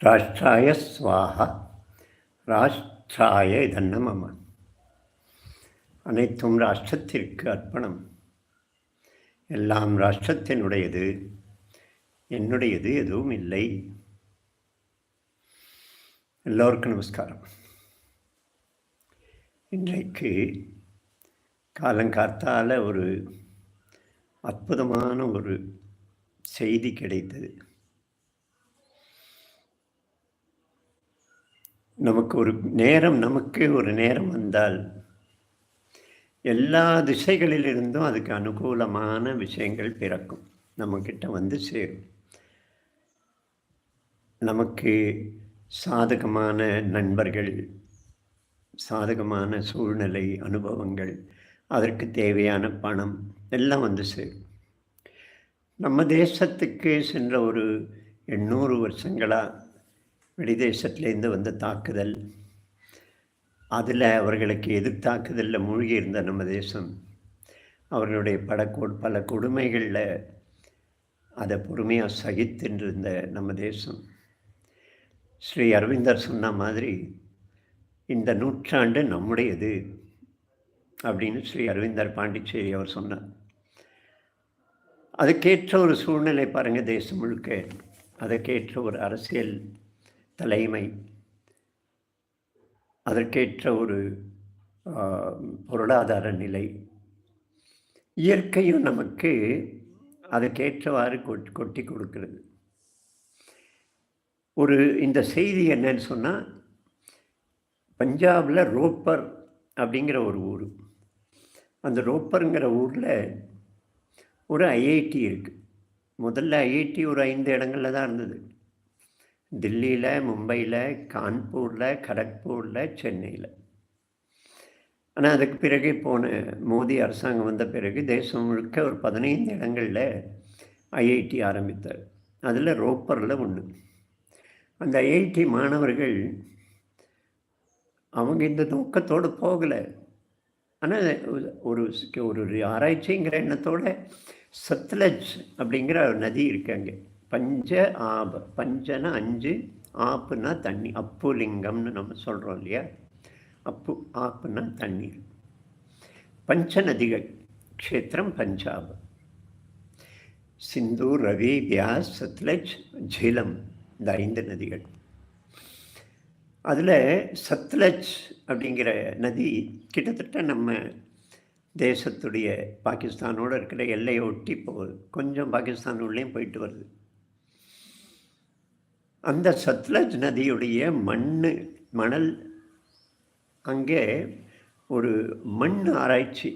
ராஷ்டிராய ஸ்வாஹா ராஷ்டிராய இதன்னமம அனைத்தும் ராஷ்டிரத்திற்கு அர்ப்பணம். எல்லாம் ராஷ்டிரத்தினுடையது என்னுடையது எதுவும் இல்லை. எல்லோருக்கும் நமஸ்காரம். இன்றைக்கு காலங்காத்தால் ஒரு அற்புதமான ஒரு செய்தி கிடைத்தது. நமக்கு ஒரு நேரம் நமக்கு ஒரு நேரம் வந்தால் எல்லா திசைகளிலிருந்தும் அதுக்கு அனுகூலமான விஷயங்கள் பிறக்கும். நம்மக்கிட்ட வந்து சேரும். நமக்கு சாதகமான நண்பர்கள் சாதகமான சூழ்நிலை அனுபவங்கள் அதற்கு தேவையான பணம் எல்லாம் வந்து சேரும். நம்ம தேசத்துக்கு சென்ற ஒரு எண்ணூறு வருஷங்களாக வெளிதேசத்துலேருந்து வந்த தாக்குதல். அதில் அவர்களுக்கு எதிர்த்தாக்குதலில் மூழ்கி இருந்த நம்ம தேசம். அவர்களுடைய படக்கோ பல கொடுமைகளில் அதை பொறுமையாக சகித்துன்றிருந்த நம்ம தேசம். ஸ்ரீ அரவிந்தர் சொன்ன மாதிரி இந்த நூற்றாண்டு நம்முடையது அப்படின்னு ஸ்ரீ அரவிந்தர் பாண்டிச்சேரி அவர் சொன்னார். அதுக்கேற்ற ஒரு சூழ்நிலை பாருங்கள் தேசம் முழுக்க. அதற்கேற்ற ஒரு அரசியல் தலைமை. அதற்கேற்ற ஒரு பொருளாதார நிலை. இயற்கையும் நமக்கு அதற்கேற்றவாறு கொட் கொட்டி கொடுக்கிறது. ஒரு இந்த செய்தி என்னன்னு சொன்னால் பஞ்சாபில் ரோப்பர் அப்படிங்கிற ஒரு ஊர். அந்த ரோப்பருங்கிற ஊரில் ஒரு ஐஐடி இருக்குது முதல்ல ஐஐடி ஒரு ஐந்து இடங்களில் தான் இருந்தது. தில்லியில் மும்பையில் கான்பூரில் கரக்பூரில் சென்னையில். ஆனால் அதுக்கு பிறகு போன மோடி அரசாங்கம் வந்த பிறகு தேசம் முழுக்க ஒரு பதினைந்து இடங்களில் ஐஐடி ஆரம்பித்தார். அதில் ரோப்பரில் ஒன்று அந்த ஐஐடி மாணவர்கள் அவங்க இந்த நோக்கத்தோடு போகலை. ஆனால் ஒரு ஒரு ஆராய்ச்சிங்கிற எண்ணத்தோட சத்லஜ் அப்படிங்கிற நதி இருக்கு அங்கே. பஞ்ச ஆப பஞ்சனா அஞ்சு ஆப்புனா தண்ணி. அப்புலிங்கம்னு நம்ம சொல்கிறோம் இல்லையா? அப்பு ஆப்புனா தண்ணீர் பஞ்ச நதிகள் க்ஷேத்திரம் பஞ்சாப். சிந்து ரவி வியாஸ் சத்லஜ் ஜீலம் இந்த ஐந்து நதிகள். அதில் சத்லஜ் அப்படிங்கிற நதி கிட்டத்தட்ட நம்ம தேசத்துடைய பாகிஸ்தானோடு இருக்கிற எல்லையை ஒட்டி போகுது கொஞ்சம் பாகிஸ்தான் உள்ளேயும் போயிட்டு வருது. அந்த சத்லஜ் நதியுடைய மண் மணல் அங்கே ஒரு மண் ஆராய்ச்சி.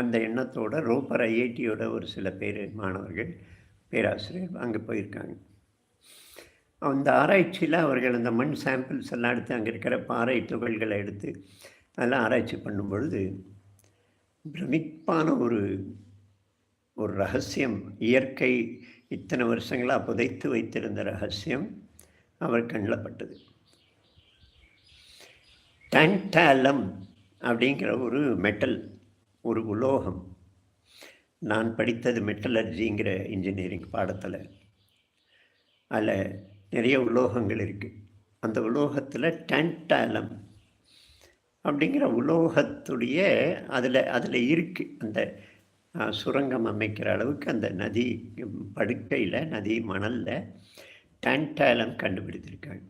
அந்த எண்ணத்தோட ரோப்பர் ஐஐடியோட ஒரு சில பேர் மாணவர்கள் பேராசிரியர் அங்கே போயிருக்காங்க. அந்த ஆராய்ச்சியில் அவர்கள் அந்த மண் சாம்பிள்ஸ் எல்லாம் எடுத்து அங்கே இருக்கிற பாறை துகள்களை எடுத்து அதெல்லாம் ஆராய்ச்சி பண்ணும் பொழுது பிரமிப்பான ஒரு ஒரு ரகசியம் இயற்கை இத்தனை வருஷங்களாக புதைத்து வைத்திருந்த ரகசியம் அவர் கண்ணில் பட்டது. டேன்டாலம் அப்படிங்கிற ஒரு மெட்டல் ஒரு உலோகம். நான் படித்தது மெட்டலர்ஜிங்கிற இன்ஜினியரிங் பாடத்தில். அதில் நிறைய உலோகங்கள் இருக்குது அந்த உலோகத்தில் டன்டாலம் அப்படிங்கிற உலோகத்துடைய அதில் அதில் இருக்குது அந்த சுரங்கம் அமைக்கிற அளவுக்கு அந்த நதி படுக்கையில் நதி மணலில் டேன்டாலம் கண்டுபிடித்திருக்காங்க.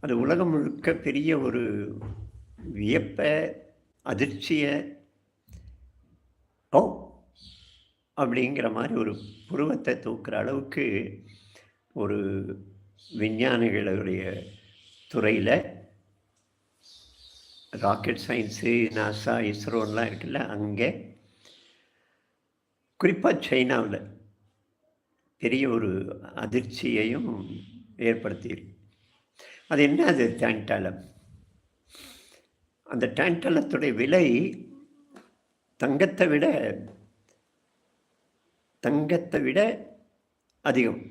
அது உலகம் முழுக்க பெரிய ஒரு வியப்பை அதிர்ச்சியை ஓ அப்படிங்கிற மாதிரி ஒரு புருவத்தை தூக்குற அளவுக்கு ஒரு விஞ்ஞானிகளுடைய துறையில் ராக்கெட் சயின்ஸு நாசா இஸ்ரோன்லாம் இருக்குல்ல அங்கே குறிப்பாக சைனாவில் பெரிய ஒரு அதிர்ச்சியையும் ஏற்படுத்தியிருக்கு. அது என்ன? அது டேன்டாலம் அந்த டேன்டாலத்துடைய விலை தங்கத்தை விட தங்கத்தை விட அதிகம்.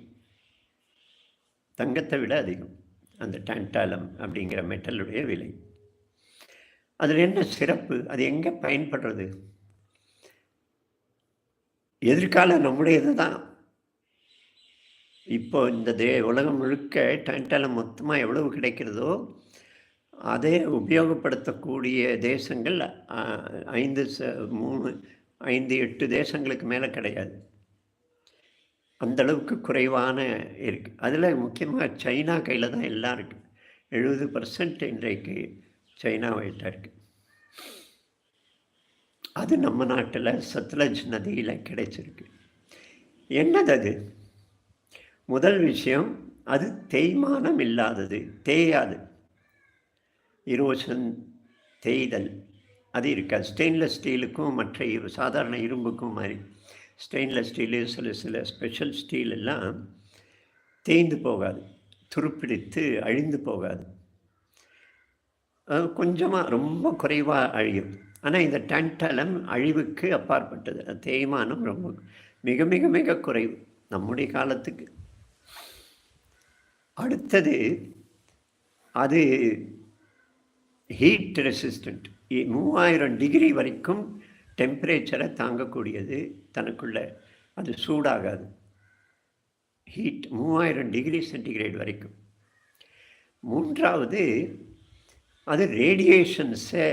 தங்கத்தை விட அதிகம் அந்த டேண்டாலம் அப்படிங்கிற மெட்டலுடைய விலை. அதில் என்ன சிறப்பு? அது எங்கே பயன்படுறது? எதிர்காலம் நம்முடையது தான் இப்போ இந்த தே உலகம் முழுக்க டேன்டாலம் மொத்தமாக எவ்வளவு கிடைக்கிறதோ அதை உபயோகப்படுத்தக்கூடிய தேசங்கள் ஐந்து ச மூணு ஐந்து எட்டு தேசங்களுக்கு மேலே கிடையாது. அந்தளவுக்கு குறைவான இருக்கு. அதில் முக்கியமாக சைனா கையில் தான் எல்லாம் இருக்குது எழுபது பர்சன்ட் இன்றைக்கு சைனா வைட்டாக இருக்குது அது நம்ம நாட்டில் சத்லஜ் நதியில் கிடைச்சிருக்கு. என்னது அது முதல் விஷயம் அது தேய்மானம் இல்லாதது தேயாது. இரோஷன் தேய்தல். அது இருக்காது ஸ்டெயின்லெஸ் ஸ்டீலுக்கும் மற்ற இரு சாதாரண இரும்புக்கும் மாதிரி. ஸ்டெயின்லெஸ் ஸ்டீலு சில சில ஸ்பெஷல் ஸ்டீல் எல்லாம் தேய்ந்து போகாது. துருப்பிடித்து அழிந்து போகாது. கொஞ்சமாக ரொம்ப குறைவாக அழியும். ஆனால் இந்த டன்டலம் அழிவுக்கு அப்பாற்பட்டது. அது தேய்மானம் ரொம்ப மிக மிக மிக குறைவு நம்முடைய காலத்துக்கு. அடுத்தது அது ஹீட் ரெசிஸ்டண்ட் மூவாயிரம் டிகிரி வரைக்கும் டெம்பரேச்சரை தாங்கக்கூடியது தனக்குள்ள. அது சூடாகாது. ஹீட் மூவாயிரம் டிகிரி சென்டிகிரேட் வரைக்கும். மூன்றாவது அது ரேடியேஷன்ஸை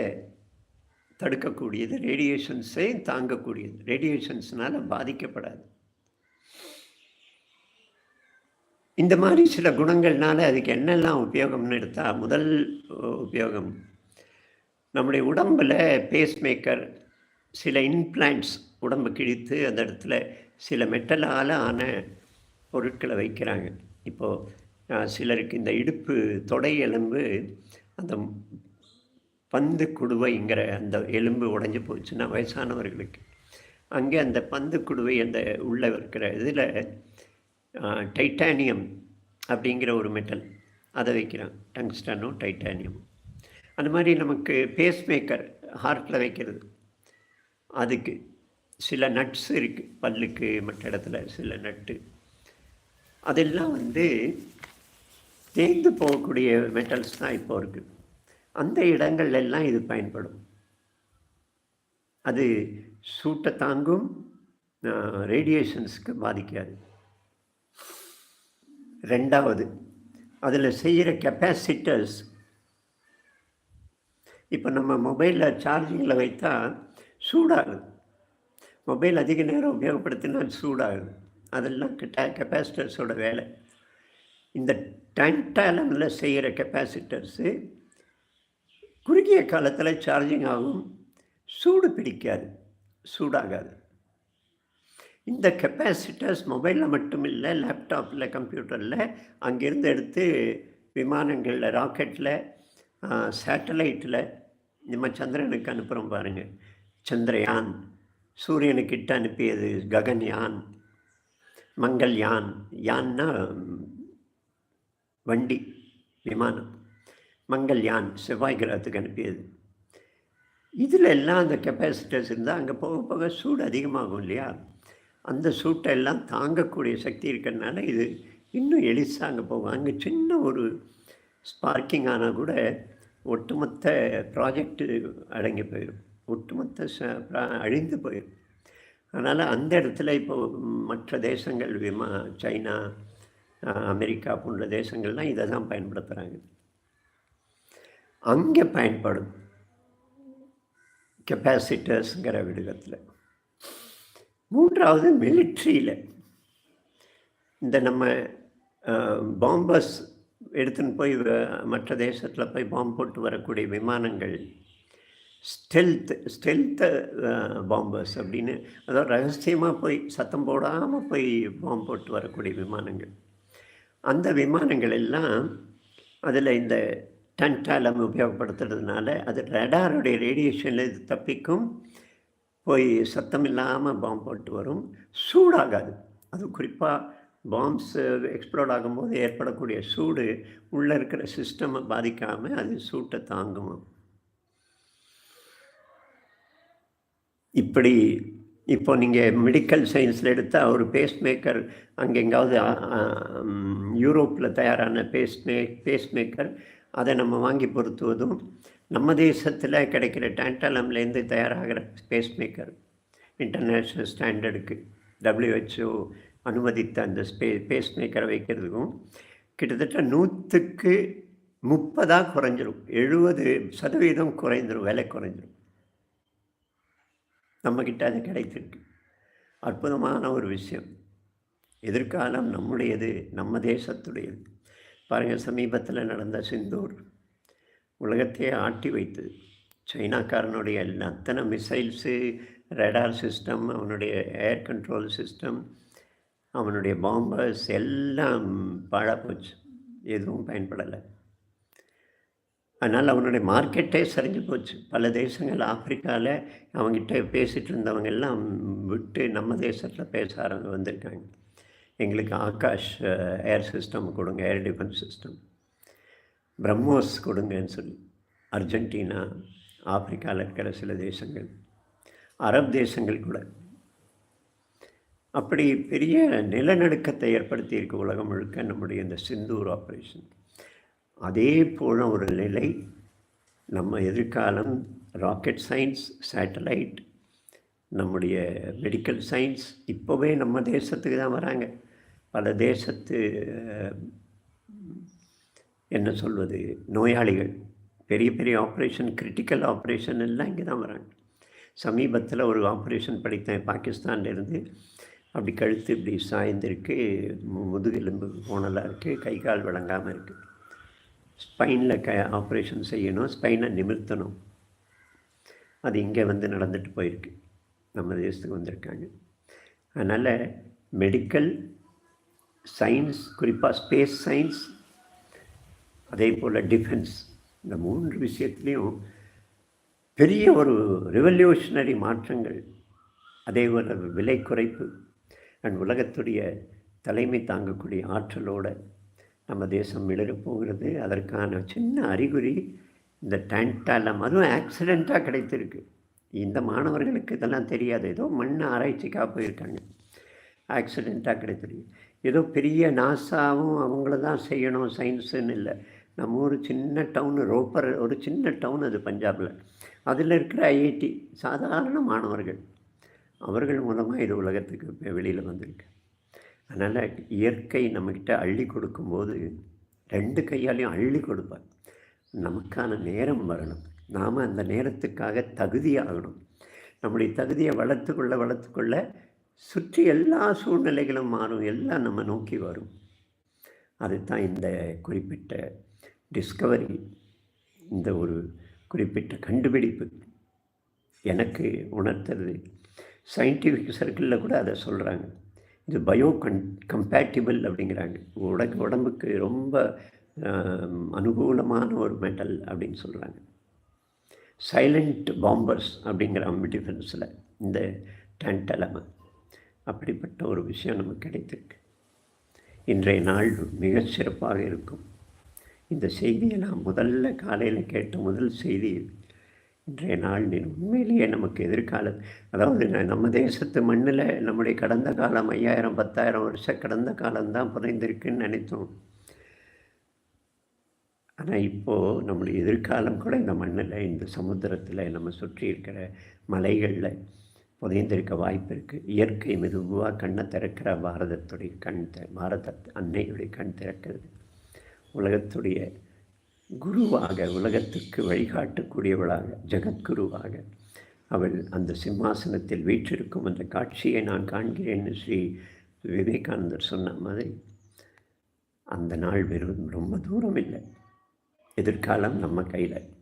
தடுக்கக்கூடியது. ரேடியேஷன்ஸையும் தாங்கக்கூடியது. ரேடியேஷன்ஸ்னால் பாதிக்கப்படாது. இந்த மாதிரி சில குணங்கள்னால அதுக்கு என்னெல்லாம் உபயோகம்னு எடுத்தால் முதல் உபயோகம் நம்முடைய உடம்பில் பேஸ்மேக்கர் சில இன்பிளான்ட்ஸ் உடம்பு கிழித்து அந்த இடத்துல சில மெட்டலால் ஆன பொருட்களை வைக்கிறாங்க. இப்போது சிலருக்கு இந்த இடுப்பு தொடை எலும்பு அந்த பந்து குடுவைங்கிற அந்த எலும்பு உடஞ்சி போச்சுன்னா வயசானவர்களுக்கு. அங்கே அந்த பந்து குடுவை அந்த உள்ளே இருக்கிற இதில் டைட்டானியம் அப்படிங்கிற ஒரு மெட்டல். அதை வைக்கிறான். டங்ஸ்டனோ டைட்டானியம். அந்த மாதிரி நமக்கு பேஸ்மேக்கர் ஹார்ட்டில் வைக்கிறது. அதுக்கு சில நட்ஸ் இருக்குது பல்லுக்கு மற்ற இடத்துல சில நட்டு. அதெல்லாம் வந்து தேய்ந்து போகக்கூடிய மெட்டல்ஸ் தான் இப்போ இருக்குது அந்த இடங்கள் எல்லாம் இது பயன்படும். அது சூட்டை தாங்கும் ரேடியேஷன்ஸ்க்கு பாதிக்காது. ரெண்டாவது அதில் செய்கிற கெப்பாசிட்டர்ஸ் இப்போ நம்ம மொபைலில் சார்ஜிங்கில் வைத்தா சூடாகுது. மொபைல் அதிக நேரம் உபயோகப்படுத்தினால் சூடாகுது. அதெல்லாம் கெப்பாசிட்டர்ஸோட வேலை. இந்த டன்டாலமில் செய்கிற கெப்பாசிட்டர்ஸு குறுகிய காலத்தில் சார்ஜிங் ஆகும். சூடு பிடிக்காது. சூடாகாது. இந்த கெப்பாசிட்டர்ஸ் மொபைலில் மட்டும் இல்லை லேப்டாப்பில் கம்ப்யூட்டரில் அங்கேருந்து எடுத்து விமானங்களில் ராக்கெட்டில் சேட்டலைட்டில் நம்ம சந்திரனுக்கு அனுப்புகிறோம் பாருங்கள் சந்திரயான் சூரியனுக்கிட்ட அனுப்பியது ககன்யான் மங்கள்யான் யான்னா வண்டி விமானம். மங்கள்யான் செவ்வாய் கிரகத்துக்கு அனுப்பியது. இதில் எல்லாம் அந்த கெப்பாசிட்டர்ஸ் இருந்தால் அங்கே போக போக சூடு அதிகமாகும் இல்லையா? அந்த சூட்டை எல்லாம் தாங்கக்கூடிய சக்தி இருக்கிறதுனால இது இன்னும் எளிசாக அங்கே போகும். அங்கே சின்ன ஒரு ஸ்பார்க்கிங் ஆனால் கூட ஒட்டுமொத்த ப்ராஜெக்டு அடங்கி போயிடும். ஒட்டுமொத்த ச அழிந்து போயிடும். அதனால் அந்த இடத்துல இப்போ மற்ற தேசங்கள் விமா சைனா அமெரிக்கா போன்ற தேசங்கள்லாம் இதை தான் பயன்படுத்துகிறாங்க அங்கே பயன்படும் கெப்பாசிட்டர்ஸுங்கிற விடுகத்தில். மூன்றாவது மிலிட்ரியில் இந்த நம்ம பாம்பர்ஸ் எடுத்துன்னு போய் மற்ற தேசத்தில் போய் பாம்பு போட்டு வரக்கூடிய விமானங்கள் ஸ்டெல்த் ஸ்டெல்த் பாம்பர்ஸ் அப்படின்னு அதாவது ரகசியமாக போய் சத்தம் போடாமல் போய் பாம்பு போட்டு வரக்கூடிய விமானங்கள். அந்த விமானங்கள் எல்லாம் அதில் இந்த டன்டாலம் உபயோகப்படுத்துறதுனால அது ரடாருடைய ரேடியேஷனில் இது தப்பிக்கும். போய் சத்தம் இல்லாமல் பாம்பு போட்டு வரும். சூடாகாது. அது குறிப்பாக பாம்ஸ் எக்ஸ்ப்ளோர்ட் ஆகும்போது ஏற்படக்கூடிய சூடு உள்ளே இருக்கிற சிஸ்டமை பாதிக்காமல் அது சூட்டை தாங்கும். இப்படி இப்போ நீங்கள் மெடிக்கல் சயின்ஸில் எடுத்தால் ஒரு பேஸ் மேக்கர் அங்கே எங்காவது யூரோப்பில் தயாரான பேஸ் மே பேஸ் மேக்கர் அதை நம்ம வாங்கி பொருத்துவதும் நம்ம தேசத்தில் கிடைக்கிற டேண்டலம்லேருந்து தயாராகிற பேஸ் மேக்கர் இன்டர்நேஷ்னல் ஸ்டாண்டர்டுக்கு டபிள்யூஹெச்ஓ அனுமதித்த அந்த ஸ்பே பேஸ் மேக்கரை வைக்கிறதுக்கும் கிட்டத்தட்ட நூற்றுக்கு முப்பதாக குறைஞ்சிரும். எழுபது சதவீதம் குறைஞ்சிரும். விலை குறைஞ்சிரும். நம்மக்கிட்ட அது கிடைத்திருக்கு. அற்புதமான ஒரு விஷயம். எதிர்காலம் நம்முடையது நம்ம தேசத்துடையது. பாருங்கள் சமீபத்தில் நடந்த சிந்தூர் உலகத்தையே ஆட்டி வைத்தது. சைனாக்காரனுடைய அத்தனை மிசைல்ஸு ரேடார் சிஸ்டம் அவனுடைய ஏர் கண்ட்ரோல் சிஸ்டம் அவனுடைய பாம்பர்ஸ் எல்லாம் பாழாப்போச்சு எதுவும் பயன்படலை. அதனால் அவனுடைய மார்க்கெட்டே சரிஞ்சு போச்சு. பல தேசங்கள் ஆப்பிரிக்காவில் அவங்ககிட்ட பேசிகிட்டு இருந்தவங்க எல்லாம் விட்டு நம்ம தேசத்தில் பேச ஆரம்பி வந்திருக்காங்க எங்களுக்கு ஆகாஷ் ஏர் சிஸ்டம் கொடுங்க ஏர் டிஃபென்ஸ் சிஸ்டம் பிரம்மோஸ் கொடுங்கன்னு சொல்லி அர்ஜென்டினா ஆப்பிரிக்காவில் இருக்கிற சில தேசங்கள் அரப் தேசங்கள் கூட. அப்படி பெரிய நிலநடுக்கத்தை ஏற்படுத்தியிருக்கு உலகம் முழுக்க நம்முடைய இந்த சிந்தூர் ஆப்ரேஷன் அதே போல ஒரு நிலை நம்ம எதிர்காலம் ராக்கெட் சயின்ஸ் சேட்டலைட் நம்முடைய மெடிக்கல் சயின்ஸ் இப்போவே நம்ம தேசத்துக்கு தான் வராங்க. பல தேசத்து என்ன சொல்வது நோயாளிகள் பெரிய பெரிய ஆப்ரேஷன் கிரிட்டிக்கல் ஆப்ரேஷன் எல்லாம் இங்கே தான் வராங்க. சமீபத்தில் ஒரு ஆப்ரேஷன் படித்தேன் பாகிஸ்தான்லேருந்து அப்படி கழுத்து இப்படி சாய்ந்திருக்கு முதுகெலும்பு போனலாக இருக்குது கை கால் விளங்காமல் இருக்குது ஸ்பைனில் க ஆப்ரேஷன் செய்யணும் ஸ்பைனை நிமிர்த்தணும். அது இங்கே வந்து நடந்துட்டு போயிருக்கு. நம்ம தேசத்துக்கு வந்திருக்காங்க. அதனால் மெடிக்கல் சயின்ஸ் குறிப்பாக ஸ்பேஸ் சயின்ஸ் அதே போல் டிஃபென்ஸ் இந்த மூன்று விஷயத்துலேயும் பெரிய ஒரு ரெவல்யூஷனரி மாற்றங்கள் அதே போல் விலை குறைப்பு அண்ட் உலகத்துடைய தலைமை தாங்கக்கூடிய ஆற்றலோடு நம்ம தேசம் மிளறப் போகிறது. அதற்கான சின்ன அறிகுறி இந்த டேண்டாலம் அதுவும் ஆக்சிடெண்ட்டாக கிடைத்திருக்கு. இந்த மாணவர்களுக்கு இதெல்லாம் தெரியாது. ஏதோ மண் ஆராய்ச்சிக்காக போயிருக்காங்க. ஆக்சிடெண்ட்டாக கிடைத்தது. ஏதோ பெரிய நாசாவும் அவங்கள தான் செய்யணும் சயின்ஸுன்னு இல்லை. நம்ம ஒரு சின்ன டவுனு ரோப்பர் ஒரு சின்ன டவுன் அது பஞ்சாபில். அதில் இருக்கிற ஐஐடி சாதாரண மாணவர்கள். அவர்கள் மூலமாக இது உலகத்துக்கு வெளியில் வந்திருக்கு. அதனால் இயற்கை நம்மக்கிட்ட அள்ளி கொடுக்கும்போது ரெண்டு கையாலையும் அள்ளி கொடுப்பார். நமக்கான நேரம் வரணும். நாம் அந்த நேரத்துக்காக தகுதியாகணும் நம்முடைய தகுதியை வளர்த்துக்கொள்ள வளர்த்துக்கொள்ள சுற்றி எல்லா சூழ்நிலைகளும் மாறும். எல்லாம் நம்ம நோக்கி வரும். அதுதான் இந்த குறிப்பிட்ட டிஸ்கவரி இந்த ஒரு குறிப்பிட்ட கண்டுபிடிப்பு எனக்கு உணர்த்துறது சயின்டிஃபிக் சர்க்கிளில் கூட அதை சொல்கிறாங்க இது பயோ கன் கம்பேட்டிபிள் அப்படிங்கிறாங்க. உடம்பு உடம்புக்கு ரொம்ப அனுகூலமான ஒரு மெட்டல் அப்படின்னு சொல்கிறாங்க சைலண்ட் பாம்பர்ஸ் அப்படிங்கிற டிஃபென்ஸில் இந்த டென்டலமை. அப்படிப்பட்ட ஒரு விஷயம் நமக்கு கிடைத்திருக்கு. இன்றைய நாள் மிக சிறப்பாக இருக்கும். இந்த செய்தியை நான் முதல்ல காலையில் கேட்ட முதல் செய்தி இன்றைய நாள் உண்மையிலேயே நமக்கு எதிர்காலம் அதாவது நம்ம தேசத்து மண்ணில் நம்முடைய கடந்த காலம் ஐயாயிரம் பத்தாயிரம் வருஷம் கடந்த காலம்தான் புதைந்திருக்குன்னு நினைத்தோம். ஆனால் இப்போது நம்மளுடைய எதிர்காலம் கூட இந்த மண்ணில் இந்த சமுத்திரத்தில் நம்ம சுற்றி இருக்கிற மலைகளில் புதைந்திருக்க வாய்ப்பு இருக்குது இயற்கை மெதுவாக கண்ணை திறக்கிற பாரதத்துடைய கண் பாரத அன்னையுடைய கண் திறக்கிறது. உலகத்துடைய குருவாக உலகத்துக்கு வழிகாட்டக்கூடியவளாக ஜெகத்குருவாக அவள் அந்த சிம்மாசனத்தில் வீற்றிருக்கும் அந்த காட்சியை நான் காண்கிறேன்னு ஸ்ரீ விவேகானந்தர் சொன்ன மாதிரி அந்த நாள் வெறும் ரொம்ப தூரம் இல்லை. எதிர்காலம் நம்ம கையில்.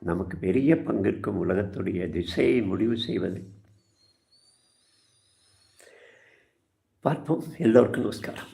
நமக்கு பெரிய பங்கிற்கும் உலகத்துடைய திசையை முடிவு செய்வது. பார்ப்போம். எல்லோருக்கும் நமஸ்காரம்.